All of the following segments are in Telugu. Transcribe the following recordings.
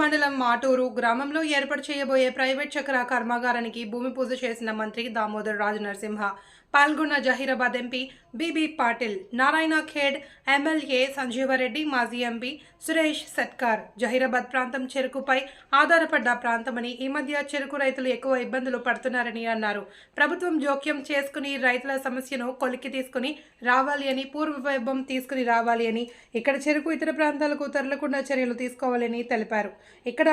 మండలం మాటూరు గ్రామంలో ఏర్పాటు చేయబోయే ప్రైవేట్ చక్ర కర్మాగారానికి భూమి పూజ చేసిన మంత్రి దామోదర్ రాజు నరసింహ పాల్గొన్న Zaheerabad MP B B Patil Narayankhed MLA Sanjeevareddy మాజీ ఎంపీ సురేష్ సత్కార్ జహీరాబాద్ ప్రాంతం చెరుకుపై ఆధారపడ్డ ప్రాంతమని ఈ మధ్య చెరుకు రైతులు ఎక్కువ ఇబ్బందులు పడుతున్నారని అన్నారు. ప్రభుత్వం జోక్యం చేసుకుని రైతుల సమస్యను కొలికి తీసుకుని రావాలి అని పూర్వ వైభవం తీసుకుని రావాలి అని ఇక్కడ చెరుకు ఇతర ప్రాంతాలకు తరలకుండా చర్యలు తీసుకోవాలని తెలిపారు. ఇక్కడ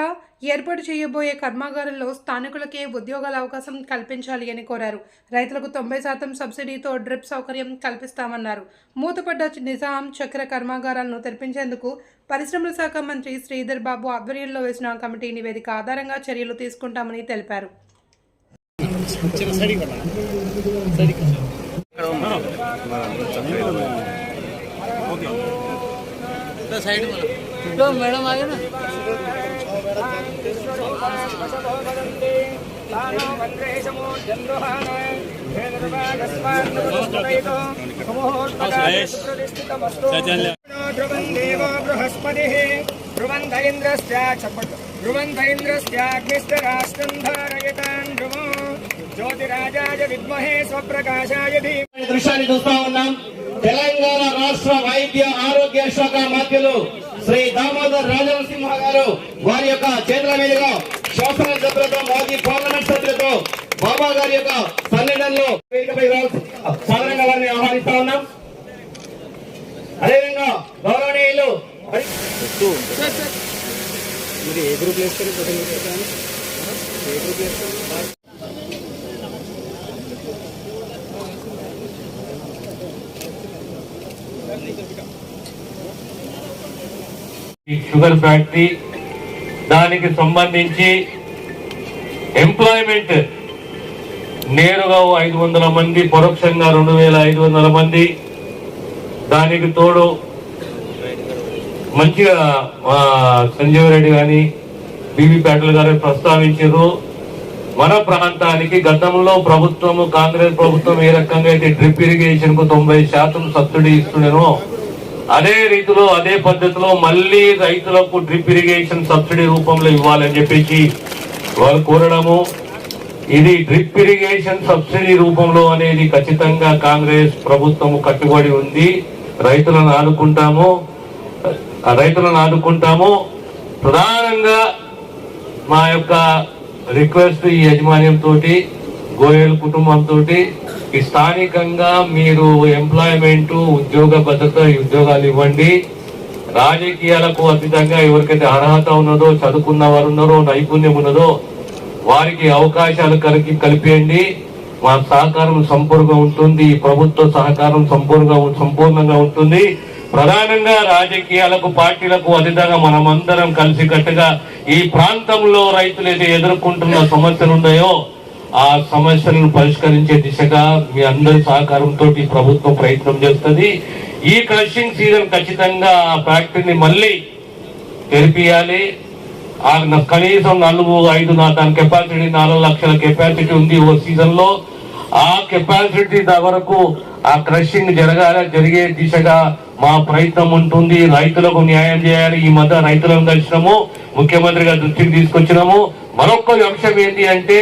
ఏర్పాటు చేయబోయే కర్మాగారంలో స్థానికులకే ఉద్యోగాల అవకాశం కల్పించాలి అని కోరారు. రైతులకు తొంభై శాతం సబ్సిడీతో డ్రిప్ సౌకర్యం కల్పిస్తామన్నారు. మూతపడ్డ నిజాం చక్ర కర్మాగారాలను తెరిపించేందుకు పరిశ్రమల శాఖ మంత్రి శ్రీధర్ బాబు ఆధ్వర్యంలో వేసిన కమిటీ నివేదిక ఆధారంగా చర్యలు తీసుకుంటామని తెలిపారు. సైడ్ మేడం ఆగేనా ना ధ్రువం దేవో బృహస్పతిः ధ్రువంత ధారయతాన్ ధ్రువం జ్యోతిరాజాయ విద్మహే స్వప్రకాశాయ ధీమహి. దృశ్యాన్ని చూస్తా ఉన్నాం. తెలంగాణ రాష్ట్ర వైద్య ఆరోగ్య శాఖ మంత్రులు శ్రీ దామోదర్ రాజనరసింహ గారు వారి యొక్క చేతుల మీదుగా శాసన సభ్యులతో మాజీ పార్లమెంట్ సభ్యులతో బాబా గారి యొక్క సన్నిధంలో సాధారణంగా వారిని ఆహ్వానిస్తా ఉన్నాం. అదేవిధంగా గౌరవనీయులు హరి- ఈ షుగర్ ఫ్యాక్టరీ దానికి సంబంధించి ఎంప్లాయ్మెంట్ నేరుగా ఐదు వందల మంది పరోక్షంగా రెండు వేల ఐదు వందల మంది. దానికి తోడు మంచిగా సంజీవ్ రెడ్డి కానీ బీబీ పాటిల్ గారు ప్రస్తావించారు. మన ప్రాంతానికి గతంలో ప్రభుత్వము కాంగ్రెస్ ప్రభుత్వం ఏ రకంగా అయితే డ్రిప్ ఇరిగేషన్కు తొంభై శాతం సబ్సిడీ ఇస్తుండేనో అదే రీతిలో అదే పద్ధతిలో మళ్ళీ రైతులకు డ్రిప్ ఇరిగేషన్ సబ్సిడీ రూపంలో ఇవ్వాలని చెప్పేసి వారు కోరడము. ఇది డ్రిప్ ఇరిగేషన్ సబ్సిడీ రూపంలో అనేది ఖచ్చితంగా కాంగ్రెస్ ప్రభుత్వం కట్టుబడి ఉంది. రైతులను ఆదుకుంటాము. రైతులను ఆదుకుంటాము. ప్రధానంగా మా యొక్క రిక్వెస్ట్ ఈ యాజమాన్యం తోటి గోయల్ కుటుంబంతో ఈ స్థానికంగా మీరు ఎంప్లాయ్మెంట్ ఉద్యోగ భద్రత ఉద్యోగాలు ఇవ్వండి. రాజకీయాలకు అతీతంగా ఎవరికైతే అర్హత ఉన్నదో చదువుకున్న వారు ఉన్నారో నైపుణ్యం ఉన్నదో వారికి అవకాశాలు కలిగి కలిపేయండి. మా సహకారం సంపూర్ణంగా ఉంటుంది. ప్రభుత్వ సహకారం సంపూర్ణంగా సంపూర్ణంగా ఉంటుంది. ప్రధానంగా రాజకీయాలకు పార్టీలకు అతీతంగా మనమందరం కలిసికట్టుగా ఈ ప్రాంతంలో రైతులు ఏదో ఎదుర్కొంటున్న సమస్యలు ఉన్నాయో ఆ సమస్యలను పరిష్కరించే దిశగా మీ అందరి సహకారంతో ప్రభుత్వం ప్రయత్నం చేస్తుంది. ఈ క్రషింగ్ సీజన్ ఖచ్చితంగా ఆ ఫ్యాక్టరీని మళ్ళీ తెరిపియాలి. ఆ కనీసం నాలుగు ఐదు దాని కెపాసిటీ నాలుగు లక్షల కెపాసిటీ ఉంది ఓ సీజన్లో ఆ కెపాసిటీ వరకు ఆ క్రషింగ్ జరగాలి జరిగే దిశగా మా ప్రయత్నం ఉంటుంది. రైతులకు న్యాయం చేయాలి. ఈ మధ్య రైతులను కలిసినాము. ముఖ్యమంత్రి గారి దృష్టికి తీసుకొచ్చినాము. మరొక అంశం ఏంటి అంటే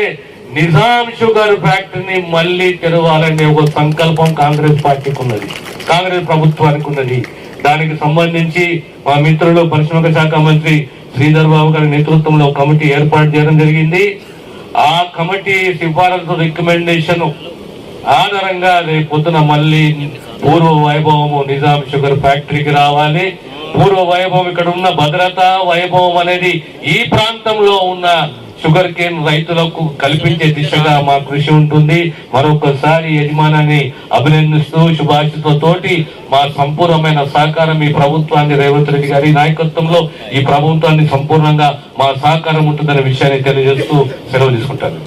నిజాం షుగర్ ఫ్యాక్టరీని మళ్ళీ తెరవాలనే ఒక సంకల్పం కాంగ్రెస్ పార్టీకి ఉన్నది. కాంగ్రెస్ ప్రభుత్వానికి ఉన్నది. దానికి సంబంధించి మా మిత్రులు పరిశ్రమక శాఖ మంత్రి శ్రీధర్ బాబు గారి నేతృత్వంలో ఒక కమిటీ ఏర్పాటు చేయడం జరిగింది. ఆ కమిటీ సిఫారసు రికమెండేషన్ ఆధారంగా రేపు పొద్దున మళ్ళీ పూర్వ వైభవము నిజాం షుగర్ ఫ్యాక్టరీకి రావాలి. పూర్వ వైభవం ఇక్కడ ఉన్న భద్రత వైభవం అనేది ఈ ప్రాంతంలో ఉన్న షుగర్ కేన్ రైతులకు కల్పించే దిశగా మా కృషి ఉంటుంది. మరొకసారి యజమానాన్ని అభినందిస్తూ శుభాషితో తోటి మా సంపూర్ణమైన సహకారం ఈ ప్రభుత్వాన్ని రేవంత్ రెడ్డి గారి నాయకత్వంలో ఈ ప్రభుత్వాన్ని సంపూర్ణంగా మా సహకారం ఉంటుందనే విషయాన్ని తెలియజేస్తూ సెలవు తీసుకుంటాను.